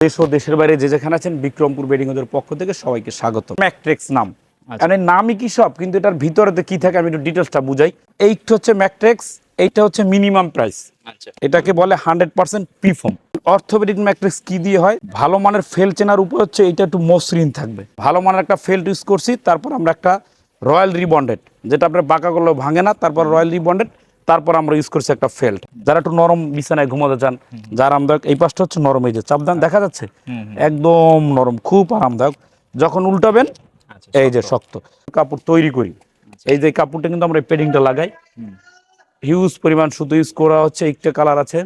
দেশ ও দেশের বাইরে যে যেখানে আছেন বিক্রমপুর বেডিং ওদের পক্ষ থেকে সবাইকে স্বাগত ম্যাকট্রেক্স নাম। মানে নামই কি সব? কিন্তু এটার ভিতরে কি থাকে আমি একটু ডিটেলসটা বুঝাই। এইটা হচ্ছে ম্যাকট্রেক্স এইটা হচ্ছে মিনিমাম প্রাইস আচ্ছা। এটাকে বলে হান্ড্রেড পার্সেন্ট পিফর্ম অর্থোপেডিক ম্যাট্রিক্স কি দিয়ে হয়? ভালো মানের ফেল চেনার উপর হচ্ছে এটা একটু মসৃণ থাকবে। ভালো মানের একটা ফেল ইউজ করছি তারপর আমরা একটা রয়্যাল রিবন্ডেড যেটা আপনার বাঁকা করলেও ভাঙে না তারপর রয়্যাল রিবন্ডেড তারপর আমরা ইউজ করছি একটা ফেল্ট যারা একটু নরম বিছানায় ঘুমাতে চান যার আরামদায়ক এই পাশটা হচ্ছে নরম এই যে চাপদান দেখা যাচ্ছে? একদম নরম খুব আরামদায়ক। যখন উল্টাবেন আচ্ছা, এই যে শক্ত। কাপড় তৈরি করি। এই যে কাপড়টা কিন্তু আমরা পেডিংটা লাগাই। হিউজ পরিমাণ শুধু ইউজ করা হচ্ছে একটা কালার আছে।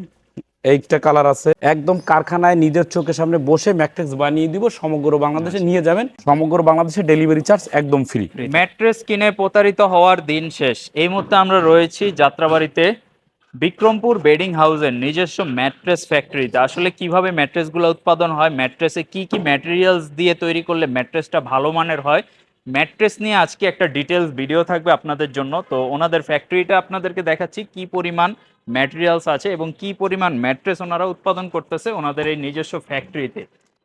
এইটা কালার আছে। একদম কারখানায় নিজের চোখের সামনে বসে ম্যাট্রিক্স বানিয়ে দিব সমগ্র বাংলাদেশে নিয়ে যাবেন। সমগ্র বাংলাদেশে ডেলিভারি চার্জ একদম ফ্রি ম্যাট্রেস কিনে প্রতারিত হওয়ার দিন শেষ। এই মুহূর্তে আমরা রয়েছি যাত্রাবাড়িতে বিক্রমপুর বেডিং হাউসের নিজস্ব ম্যাট্রেস ফ্যাক্টরিতে। আসলে কীভাবে ম্যাট্রেসগুলো উৎপাদন হয় ম্যাট্রেসে কি কি ম্যাটেরিয়ালস দিয়ে তৈরি করলে ম্যাট্রেসটা ভালো মানের হয় ম্যাট্রেস নিয়ে আজকে একটা ডিটেলস ভিডিও থাকবে আপনাদের জন্য। তো ওনাদের ফ্যাক্টরিটা আপনাদেরকে দেখাচ্ছি কি পরিমাণ ম্যাটেরিয়ালস আছে এবং কি পরিমাণ ম্যাট্রেস ওনারা উৎপাদন করতেছে ওনাদের এই নিজস্ব ফ্যাক্টরিতে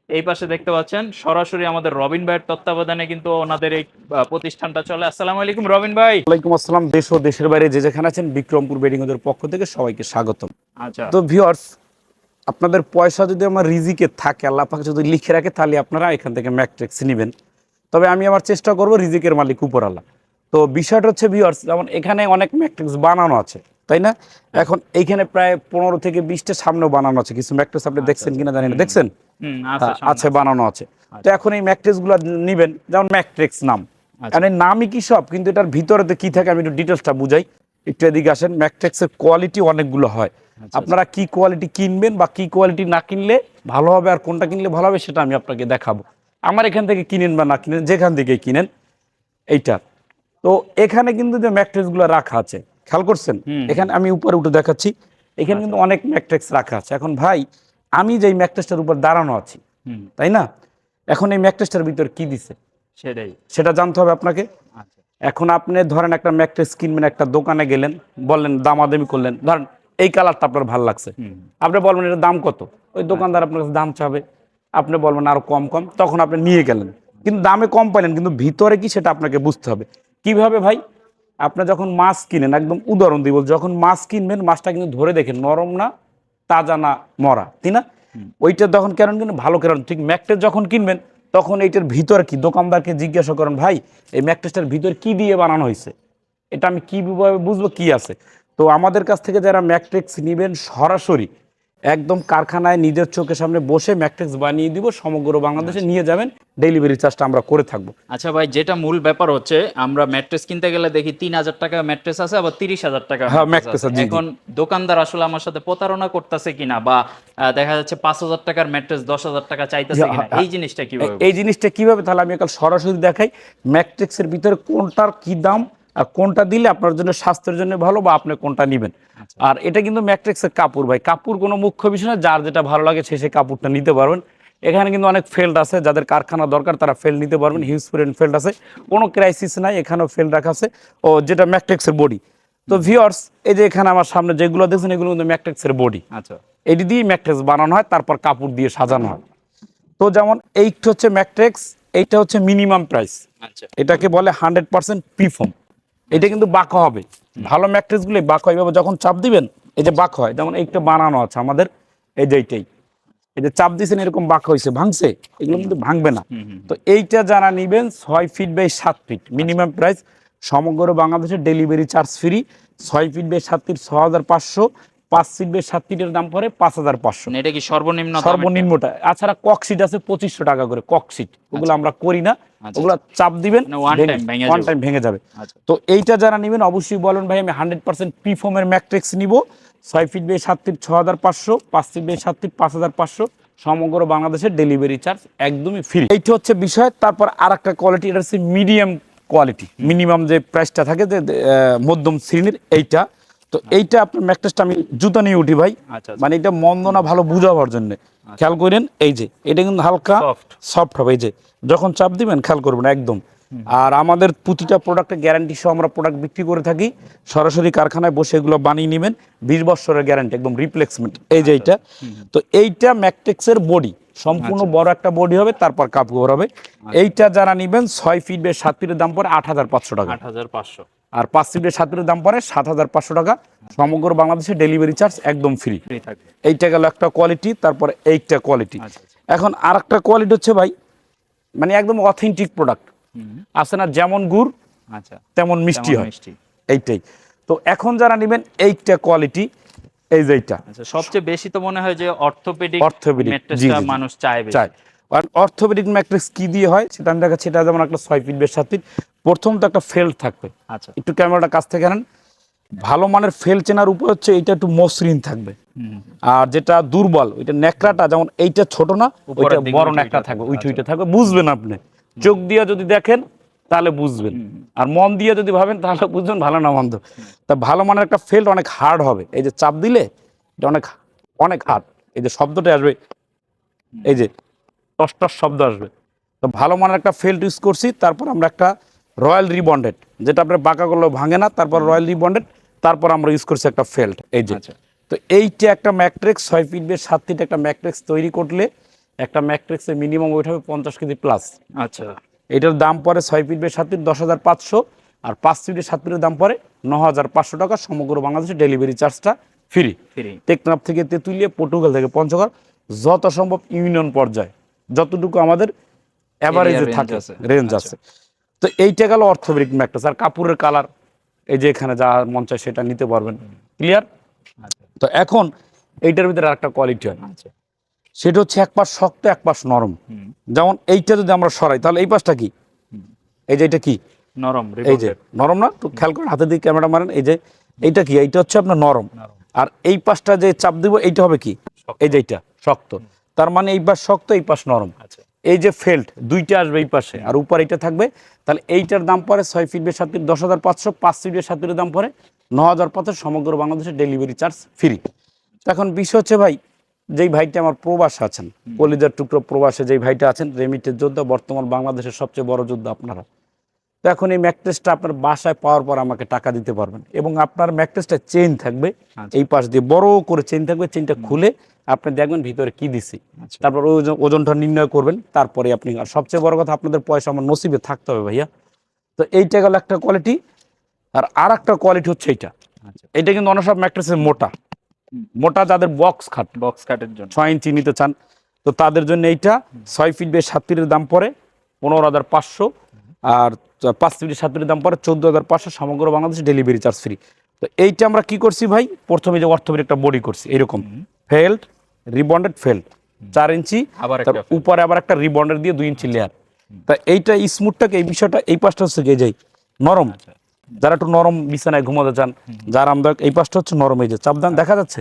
এই পাশে দেখতে পাচ্ছেন সরাসরি আমাদের রবিন ভাইয়ের তত্ত্বাবধানে কিন্তু ওনাদের এই প্রতিষ্ঠানটা চলে। আসসালামু আলাইকুম রবিন ভাই। ওয়ালাইকুম আসসালাম দেশ ও দেশের বাইরে যে যেখানে আছেন বিক্রমপুর বেডিং ওদের পক্ষ থেকে সবাইকে স্বাগতম। আচ্ছা। তো ভিউয়ার্স আপনাদের পয়সা যদি আমার রিজিকে থাকে আল্লাহ পাক যদি লিখে রাখে তাহলে আপনারা এখান থেকে ম্যাট্রিক্স নেবেন। তবে আমি আমার চেষ্টা করব রিজিকের মালিক উপর আল্লাহ। তো বিষয়টা হচ্ছে ভিউয়ার্স যেমন এখানে অনেক ম্যাট্রিক্স বানানো আছে তাই না? এখন এইখানে প্রায় পনেরো থেকে বিশটা সামনেও বানানো আছে কিছু ম্যাট্রিক্স আপনি দেখছেন কিনা জানি না। দেখছেন? হ্যাঁ, আচ্ছা আছে বানানো আছে। তো এখন এই ম্যাট্রিক্সগুলো নিবেন যেমন ম্যাট্রিক্স নাম। আচ্ছা। কারণ নামই কি সব কিন্তু এটার ভিতরে কি থাকে আমি একটু ডিটেলসটা বুঝাই। একটু এদিকে আসেন ম্যাট্রিক্সের কোয়ালিটি অনেকগুলো হয়। আচ্ছা, আপনারা কি কোয়ালিটি কিনবেন বা কি কোয়ালিটি না কিনলে ভালো হবে আর কোনটা কিনলে ভালো হবে সেটা আমি আপনাকে দেখাবো। আমার এখান থেকে কিনেন বা না কিনেন যেখান থেকে কিনেন এইটা। তো এখানে কিন্তু যে ম্যাট্রিক্সগুলো রাখা আছে খেয়াল করছেন? এখানে আমি উপরে উঠে দেখাচ্ছি এখানে কিন্তু অনেক ম্যাট্রিক্স রাখা আছে। এখন ভাই আমি যেই ম্যাট্রিক্সটার উপর দাঁড়ানো আছি তাই না? এখন এই ম্যাট্রেসটার ভিতর কি দিছে? সেটাই। সেটা জানতে হবে আপনাকে। আচ্ছা। এখন আপনি ধরেন একটা ম্যাট্রেস কিনবেন একটা দোকানে গেলেন বললেন দামাদামি করলেন ধরেন এই কালারটা আপনার ভালো লাগছে। আপনি বলবেন এটা দাম কত? ওই দোকানদার আপনার কাছে দাম চাবে। আপনি বলবেন আরও কম কম, তখন আপনি নিয়ে গেলেন। কিন্তু দামে কম পাইলেন, কিন্তু ভিতরে কি সেটা আপনাকে বুঝতে হবে। কীভাবে ভাই? আপনি যখন মাছ কিনেন, একদম উদাহরণ দিব, যখন মাছ কিনবেন, মাছটা কিন্তু ধরে দেখেন, নরম না, তাজা না, মরা, তাই না? ওইটা তখন কেন কিন্তু ভালো কেন ঠিক ম্যাকটেস যখন কিনবেন, তখন এইটার ভিতরে কি? দোকানদারকে জিজ্ঞাসা করেন, ভাই, এই ম্যাকটেসটার ভিতরে কি দিয়ে বানানো হয়েছে? এটা আমি কীভাবে বুঝব? কি আছে? তো আমাদের কাছ থেকে যারা ম্যাট্রিক্স নেবেন, সরাসরি একদম কারখানায় নিজের চোখের সামনে বসে ম্যাট্রিক্স বানিয়ে দিব সমগ্র বাংলাদেশে নিয়ে যাবেন ডেলিভারি চার্জটা আমরা করে থাকব আচ্ছা ভাই যেটা মূল ব্যাপার হচ্ছে আমরা ম্যাট্রেস কিনতে গেলে দেখি তিন হাজার টাকা ম্যাট্রেস আছে আবার তিরিশ হাজার টাকা হ্যাঁ, mattress আছে। আছে, জি, জি। এখন দোকানদার আসলে আমার সাথে প্রতারণা করতেছে কিনা বা আহ, দেখা যাচ্ছে পাঁচ হাজার টাকার ম্যাট্রেস দশ হাজার টাকা চাইতেছে হ্যাঁ, কিনা হ্যাঁ। এই জিনিসটা কীভাবে এই জিনিসটা কীভাবে তাহলে আমি কাল সরাসরি দেখাই ম্যাট্রিক্সের ভিতরে কোনটার কি দাম কোনটা দিলে আপনার জন্য স্বাস্থ্যের জন্য ভালো বা আপনি কোনটা নেবেন? আর এটা কিন্তু ম্যাট্রিক্সের কাপড় ভাই। কাপড় কোনো মুখ্য বিষয় না যার যেটা ভালো লাগে সে সেই কাপড়টা নিতে পারবেন। এখানে কিন্তু অনেক ফেল্ড আছে যাদের কারখানা দরকার তারা ফেল নিতে পারবেন। হিউজ পরিমাণ ফেল্ড আছে। কোনো ক্রাইসিস নাই এখানেও ফেল রাখা আছে। ও যেটা ম্যাট্রিক্সের বডি তো ভিওর্স এই যে এখানে আমার সামনে যেগুলো দেখছেন এগুলো কিন্তু ম্যাট্রিক্সের বডি আচ্ছা। এটি দিয়ে ম্যাট্রিক্স বানানো হয় তারপর কাপড় দিয়ে সাজানো হয়। তো যেমন এইটা হচ্ছে ম্যাট্রিক্স এইটা হচ্ছে মিনিমাম প্রাইস আচ্ছা। এটাকে বলে হান্ড্রেড পার্সেন্ট পিফর্ম এটা কিন্তু বাক হবে। ভালো ম্যাট্রিক্সগুলো বাক হয়। এভাবে যখন চাপ দিবেন এই যে বাঁকা হয় যেমন এইটা বানানো আছে আমাদের এই যে এইটাই। এই যে চাপ দিয়েছেন এরকম বাক হয়েছে ভাঙছে এগুলো কিন্তু ভাঙবে না। তো এইটা যারা নিবেন ছয় ফিট বাই সাত ফিট মিনিমাম প্রাইস সমগ্র বাংলাদেশে ডেলিভারি চার্জ ফ্রি ছয় ফিট বাই সাত ফিট ছ হাজার পাঁচশো পাঁচ ফিট বাই সাত ফিটের দাম পড়ে পাঁচ হাজার পাঁচশো। মানে এটা কি সর্বনিম্ন? সর্বনিম্নটা আছাড়া ককশিট আছে পঁচিশশো টাকা করে ককশিট ওগুলো আমরা করি না। আচ্ছা। ওগুলো চাপ দিবেন মানে ওয়ান টাইম ভেঙে যাবে। আচ্ছা। তো এইটা যারা নেবেন অবশ্যই বলেন ভাই আমি হান্ড্রেড পার্সেন্ট ম্যাট্রিক্স নিব। ছয় ফিট বাই সাত ফিট ছ হাজার পাঁচশো পাঁচ ফিট বাই সাত ফিট পাঁচ হাজার পাঁচশো সমগ্র বাংলাদেশের ডেলিভারি চার্জ একদমই ফ্রি এইটা হচ্ছে বিষয় তারপর আর একটা কোয়ালিটি এটা হচ্ছে মিডিয়াম কোয়ালিটি মিনিমাম যে প্রাইসটা থাকে যে মধ্যম শ্রেণির এইটা তো এইটা আপনার ম্যাট্রেসটা আমি জুতা নিয়ে উঠি ভাই। আচ্ছা আচ্ছা। মানে এটা মন্দ না ভালো বুঝাবার জন্য। খেয়াল করেন এই যে এটা কিন্তু হালকা সফট হবে এই যে যখন চাপ দিবেন খেয়াল করবেন একদম। আর আমাদের প্রতিটা প্রোডাক্টে গ্যারান্টি সহ আমরা প্রোডাক্ট বিক্রি করে থাকি। সরাসরি কারখানায় বসে এগুলো বানিয়ে নেবেন বিশ বছরের গ্যারান্টি একদম রিপ্লেসমেন্ট এই যে এইটা। তো এইটা ম্যাকটেক্সের বডি সম্পূর্ণ বড় একটা বডি হবে তারপর কাপ কভার হবে। এইটা যারা নেবেন ছয় ফিট বেশ সাত ফিটের দাম পড়ে আট হাজার পাঁচশো টাকা। আট হাজার পাঁচশো। আর পাঁচ ফিটের সাত ফিটের দাম পড়ে সাত হাজার পাঁচশো টাকা। সমগ্র বাংলাদেশে ডেলিভারি চার্জ একদম ফ্রি এইটা গেল একটা কোয়ালিটি তারপরে এইটা কোয়ালিটি আচ্ছা আচ্ছা। এখন আর একটা কোয়ালিটি হচ্ছে ভাই মানে একদম অথেন্টিক প্রোডাক্ট আছে না যেমন গুড় আচ্ছা তেমন মিষ্টি হয়। মিষ্টি। এইটাই। তো এখন যারা নেবেন এইটা কোয়ালিটি এই যে এইটা। আচ্ছা সবচেয়ে বেশি তো মনে হয় যে অর্থোপেডিক জি। মানুষ চায় বেশি। চাই আর অর্থোপেডিক ম্যাট্রিক্স কি দিয়ে হয় সেটা আমি দেখাচ্ছি। এটা যেমন একটা ছয় ফিট বেশ সাত ফিট। প্রথম তো একটা ফেল্ট থাকবে। আচ্ছা। একটু ক্যামেরাটা কাছ থেকে আনেন। ভালো মানের ফেল চেনার উপর হচ্ছে এটা একটু মসৃণ থাকবে। আর যেটা দুর্বল ওইটা ন্যাকড়াটা যেমন এইটা ছোট না ওইটা বড় ন্যাকড়া থাকবে উইটা আচ্ছা। উইটা থাকবে। বুঝবেন আপনি। চোখ দিয়ে যদি দেখেন তাহলে বুঝবেন। আর মন দিয়ে যদি ভাবেন তাহলে বুঝবেন ভালো না মন্দ। তা ভালো মানের একটা ফেল্ট অনেক হার্ড হবে। এই যে চাপ দিলে এটা অনেক অনেক হার্ড। এই যে শব্দটা আসবে। এই যে টস শব্দ আসবে। তো ভালো মানের একটা ফেল্ট ইউজ করছি তারপর আমরা একটা রয়্যাল রিবন্ডেড যেটা আপনার বাঁকা করলেও ভাঙে না তারপর রয়্যাল রিবন্ডেড তারপর আমরা ইউজ করছি একটা ফেল্ট এই যে। আচ্ছা। তো এইটা একটা ম্যাট্রিক্স ছয় ফিট বেশ সাত ফিট একটা ম্যাট্রিক্স তৈরি করলে একটা ম্যাট্রিক্সের মিনিমাম ওয়েট হবে পঞ্চাশ কেজি প্লাস আচ্ছা। এটার দাম পরে ছয় ফিট বেশ সাত ফিট দশ হাজার পাঁচশো আর পাঁচ ফিটের সাত ফিটের দাম পড়ে ন হাজার পাঁচশো টাকা সমগ্র বাংলাদেশে ডেলিভারি চার্জটা ফ্রি ফ্রি টেকনাফ থেকে তেঁতুলিয়া পর্তুগাল থেকে পঞ্চগড় যত সম্ভব ইউনিয়ন পর্যায়ে। যতটুকু আমাদের অ্যাভারেজে থাকে রেঞ্জ আচ্ছা। আছে। তো এইটা গেল অর্থোপেডিক ম্যাট্রেস আর কাপড়ের কালার এই যে এখানে যা মন চায় সেটা নিতে পারবেন। ক্লিয়ার আচ্ছা। তো এখন এইটার ভিতরে আরেকটা কোয়ালিটি হয়। আচ্ছা। সেটা হচ্ছে এক পাশ শক্ত এক পাশ নরম। যেমন এইটা যদি আমরা সরাই তাহলে এই পাশটা কি? এই যে এটা কি? নরম এই যে নরম না? তো খেয়াল করেন হাতে দিয়ে ক্যামেরা মারেন। এই যে এইটা কি? এইটা হচ্ছে আপনার নরম। নরম। আর এই পাশটা যে চাপ দিব এইটা হবে কি? এই যে এইটা শক্ত। তার মানে এই পাশ শক্ত এই পাশ নরম। আচ্ছা। এই যে ফেল্ট দুইটা আসবে এই পাশে। আর উপর এইটা থাকবে তাহলে এইটার দাম পরে ছয় ফিট বেশ সাত ফিট দশ হাজার পাঁচশো পাঁচ ফিট বেশ সাত ফিটের দাম পরে ন হাজার পাঁচশো সমগ্র বাংলাদেশে ডেলিভারি চার্জ ফ্রি এখন বিষয় হচ্ছে ভাই যেই ভাইটা আমার প্রবাসে আছেন কলিজার টুকরো প্রবাসে যেই ভাইটা আছেন রেমিটের যোদ্ধা বর্তমান বাংলাদেশের সবচেয়ে বড় যোদ্ধা আপনারা। তো এখন এই ম্যাকট্রেসটা আপনার বাসায় পাওয়ার পর আমাকে টাকা দিতে পারবেন এবং আপনার ম্যাকট্রেসটা চেন থাকবে। আচ্ছা। এই পাশ দিয়ে বড় করে চেইন থাকবে চেইনটা খুলে আপনি দেখবেন ভিতরে কি দিছি। আচ্ছা। তারপর ওজনটা নির্ণয় করবেন তারপরে আপনি আর সবচেয়ে বড় কথা আপনাদের পয়সা আমার নসিবে থাকতে হবে ভাইয়া। তো এইটা গেল একটা কোয়ালিটি আর আর একটা কোয়ালিটি হচ্ছে এইটা। আচ্ছা। এটা কিন্তু অনেক সব ম্যাট্রেসের মোটা। মোটা যাদের বক্স খাট বক্স খাটের জন্য। ছয় ইঞ্চি নিতে চান তো তাদের জন্য এইটা ছয় ফিট বেশ সাত ফিটের দাম পড়ে পনেরো হাজার পাঁচশো। আর পাঁচ ফিটের সাত ফিটের দাম পড়ে চোদ্দ হাজার পাঁচশো সমগ্র বাংলাদেশে ডেলিভারি চার্জ ফ্রি তো এইটা আমরা কি করছি ভাই? প্রথমে যে অর্থোপেডিক একটা বডি করছি এরকম। ফেল্ড রিবন্ডেড ফেল্ড চার ইঞ্চি আবার উপরে আবার একটা রিবন্ডের দিয়ে দুই ইঞ্চি লেয়ার তা এইটা স্মুথটাকে এই বিষয়টা এই পাশটা হচ্ছে এই নরম। আচ্ছা। যারা একটু নরম বিছানায় ঘুমাতে চান যার আরামদায়ক এই পাশটা হচ্ছে নরম এই যে চাপদান দেখা যাচ্ছে?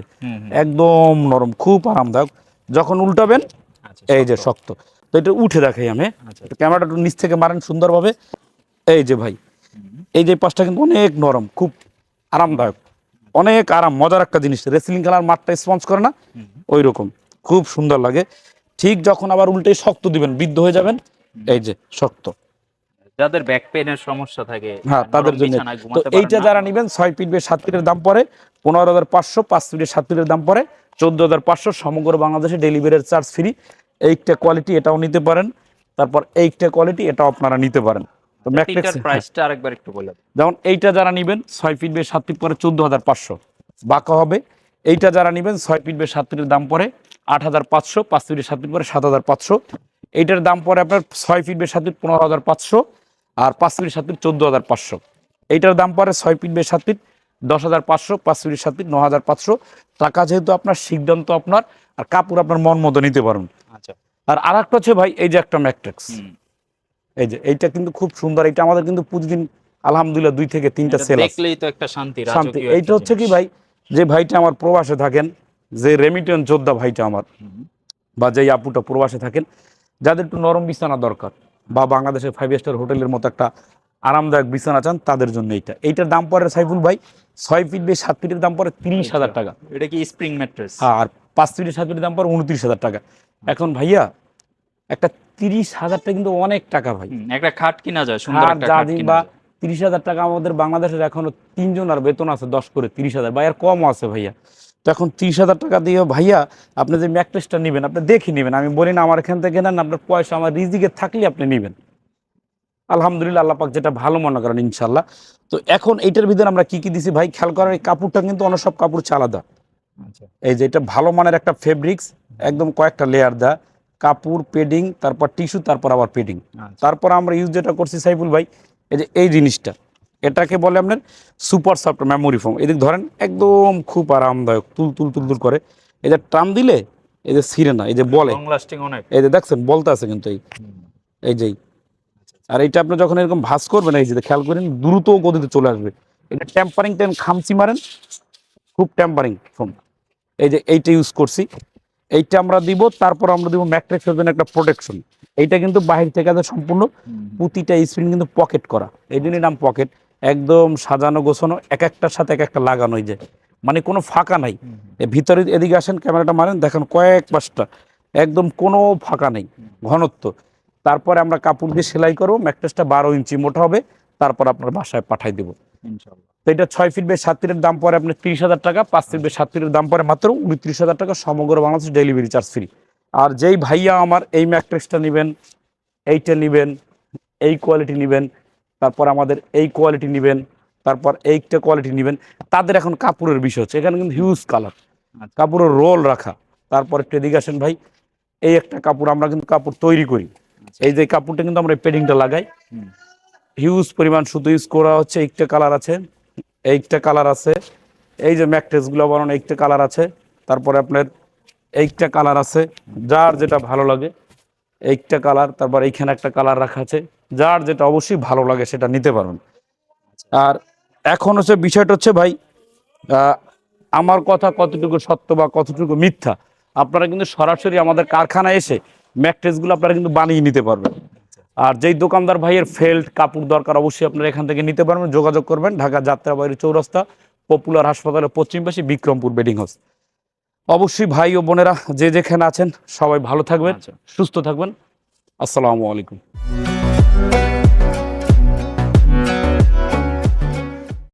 একদম নরম খুব আরামদায়ক। যখন উল্টাবেন আচ্ছা এই যে শক্ত। তো এটা উঠে দেখাই আমি। আচ্ছা। ক্যামেরাটা একটু নিচ থেকে মারেন সুন্দরভাবে। এই যে ভাই এই যে পাশটা কিন্তু অনেক নরম খুব আরামদায়ক অনেক আরাম মজার একটা জিনিস। রেসলিং খেলার মাঠটা স্পঞ্জ করে না? ওই রকম খুব সুন্দর লাগে। ঠিক যখন আবার উল্টে শক্ত দিবেন বৃদ্ধ হয়ে যাবেন এই যে শক্ত। যাদের ব্যাক পেনের সমস্যা থাকে হ্যাঁ তাদের জন্য। তো এইটা যারা নেবেন ছয় ফিট বেশ সাত ফিটের দাম পড়ে পনেরো হাজার পাঁচশো পাঁচ ফিটের সাত ফিটের দাম পড়ে চোদ্দ হাজার পাঁচশো সমগ্র বাংলাদেশে ডেলিভারির চার্জ ফ্রি এইটা কোয়ালিটি এটাও নিতে পারেন তারপর এইটা কোয়ালিটি এটাও আপনারা নিতে পারেন। তো ম্যাট্রিক্স প্রাইসটা আরেকবার একটু বলে যেমন এইটা যারা নেবেন ছয় ফিট বেশ সাত ফিট পরে চোদ্দ হাজার পাঁচশো। বাঁকা হবে। এইটা যারা নেবেন ছয় ফিট বেশ সাত ফিটের দাম পড়ে আট হাজার পাঁচশো পাঁচ ফিটের সাত ফিট পরে সাত হাজার পাঁচশো। এইটার দাম পড়ে আপনার ছয় ফিট বেশ সাত ফিট পনেরো হাজার পাঁচশো আর পাঁচ ফিট সাত ফিট চোদ্দ হাজার পাঁচশো। এইটার দাম পড়ে ছয় ফিট বেশ সাত ফিট দশ হাজার পাঁচশো পাঁচ ফিট সাত ফিট ন হাজার পাঁচশো। টাকা যেহেতু আপনার সিদ্ধান্ত আপনার আর কাপড় আপনার মন মতো নিতে পারবেন আচ্ছা। আর আর একটা হচ্ছে ভাই এই যে একটা ম্যাট্রিক্স। এই যে এইটা কিন্তু খুব সুন্দর এটা আমাদের কিন্তু প্রতিদিন আলহামদুলিল্লাহ দুই থেকে তিনটা সেল দেখলেই তো একটা শান্তি শান্তি। এইটা হচ্ছে কি ভাই যে ভাইটা আমার প্রবাসে থাকেন যে রেমিটেন্স যোদ্ধা ভাইটা আমার বা যেই আপুটা প্রবাসে থাকেন যাদের একটু নরম বিছানা দরকার বা বাংলাদেশের ফাইভ স্টার হোটেলের মতো একটা আরামদায়ক বিছানা চান তাদের জন্য এইটা। এইটার দাম পড়ে সাইফুল ভাই ছয় ফিট বেশ সাত ফিটের দাম পড়ে তিরিশ হাজার টাকা। এটা কি স্প্রিং ম্যাট্রেস আর পাঁচ ফিটের সাত ফিটের দাম পড়ে উনত্রিশ হাজার টাকা। এখন ভাইয়া একটা তিরিশ হাজার টাকা কিন্তু অনেক টাকা ভাই। একটা খাট কিনা যায় সুন্দর একটা খাট দিন কিনা বা তিরিশ হাজার টাকা আমাদের বাংলাদেশের এখনও তিনজন আর বেতন আছে দশ করে তিরিশ হাজার। বা এর কমও আছে ভাইয়া। তো এখন তিরিশ হাজার টাকা দিয়ে ভাইয়া আপনি যে ম্যাট্রেসটা নেবেন আপনি দেখে নেবেন। আমি বলি না আমার এখান থেকে নেন আপনার পয়সা আমার রিজিকে থাকলে আপনি নেবেন। আলহামদুলিল্লাহ আল্লাহ পাক যেটা ভালো মনে করেন ইনশাল্লাহ তো এখন এইটার ভিতরে আমরা কি কি দিছি ভাই? খেয়াল করার এই কাপড়টা কিন্তু অন্য সব কাপড় হচ্ছে আলাদা। আচ্ছা। এই যে এটা ভালো মানের একটা ফেব্রিক্স একদম কয়েকটা লেয়ার দেয়া। কাপড় পেডিং তারপর টিস্যু তারপর আবার পেডিং আচ্ছা। তারপর আমরা ইউজ যেটা করছি সাইফুল ভাই এই যে এই জিনিসটা এটাকে বলে আপনার সুপার সফট মেমোরি ফোম এদিক ধরেন একদম খুব আরামদায়ক তুল তুল তুল তুল করে। এই যে টান দিলে এই যে ছিঁড়ে না এই যে বলে এই যে দেখছেন বলতে আছে কিন্তু এই। এই যেই আর এইটা আপনি যখন এরকম ভাস করবেন এই যে খেয়াল করেন দ্রুত গতিতে চলে আসবে। এটা টেম্পারিং টেন খামচি মারেন খুব টেম্পারিং ফোন এই যে এইটা ইউজ করছি। এইটা আমরা দিব তারপর আমরা দিব ম্যাট্রিক্সের জন্য একটা প্রোটেকশন এইটা কিন্তু বাহির থেকে আছে সম্পূর্ণ প্রতিটা স্ক্রিন কিন্তু পকেট করা। এই জন্যই নাম পকেট একদম সাজানো গোছানো এক একটার সাথে এক একটা লাগানো এই যে। মানে কোনো ফাঁকা নাই। ভিতরে এদিকে আসেন ক্যামেরাটা মারেন দেখেন কয়েক পাঁচটা। একদম কোনো ফাঁকা নেই ঘনত্ব। তারপরে আমরা কাপড় দিয়ে সেলাই করব ম্যাট্রেসটা বারো ইঞ্চি মোটা হবে তারপর আপনার বাসায় পাঠাই দেবো। তো এটা ছয় ফিট বাই সাত ফিটের দাম পরে আপনার ত্রিশ হাজার টাকা পাঁচ ফিট বাই সাত ফিটের দাম পরে মাত্র উনত্রিশ হাজার টাকা সমগ্র বাংলাদেশ ডেলিভারি চার্জ ফ্রি আর যেই ভাইয়া আমার এই ম্যাট্রেসটা নেবেন এইটা নেবেন এই কোয়ালিটি নেবেন তারপর আমাদের এই কোয়ালিটি নেবেন তারপর এইটা কোয়ালিটি নেবেন তাদের এখন কাপড়ের বিষয় হচ্ছে এখানে কিন্তু হিউজ কালার আচ্ছা। কাপড়ের রোল রাখা। তারপর একটু এদিকে আসেন ভাই এই একটা কাপড় আমরা কিন্তু কাপড় তৈরি করি। এই যে কাপড়টা কিন্তু আমরা পেডিংটা লাগাই। হিউজ পরিমাণ শুধু ইউজ করা হচ্ছে, একটা কালার আছে এইটা কালার আছে। এই যে ম্যাট্রেসগুলো বানানো, একটা কালার আছে। তারপরে আপনার এইটা কালার আছে, যার যেটা ভালো লাগে এইটা কালার তারপর এইখানে একটা কালার রাখা আছে, যার যেটা অবশ্যই ভালো লাগে সেটা নিতে পারবেন আর এখন হচ্ছে বিষয়টা হচ্ছে ভাই আমার কথা কতটুকু সত্য বা কতটুকু মিথ্যা, আপনারা কিন্তু সরাসরি আমাদের কারখানায় এসে ম্যাট্রেসগুলো আপনারা কিন্তু বানিয়ে নিতে পারবেন। আর যেই দোকানদার ভাইয়ের ফেল্ট কাপড় দরকার অবশ্যই আপনারা এখান থেকে নিতে পারবেন যোগাযোগ করবেন ঢাকা যাত্রাবাড়ি চৌরাস্তা পপুলার হাসপাতালের পশ্চিম পাশে বিক্রমপুর বেডিং হাউস। অবশ্যই ভাই ও বোনেরা যে যেখানে আছেন সবাই ভালো থাকবেন আচ্ছা। সুস্থ থাকবেন। আসসালামু আলাইকুম।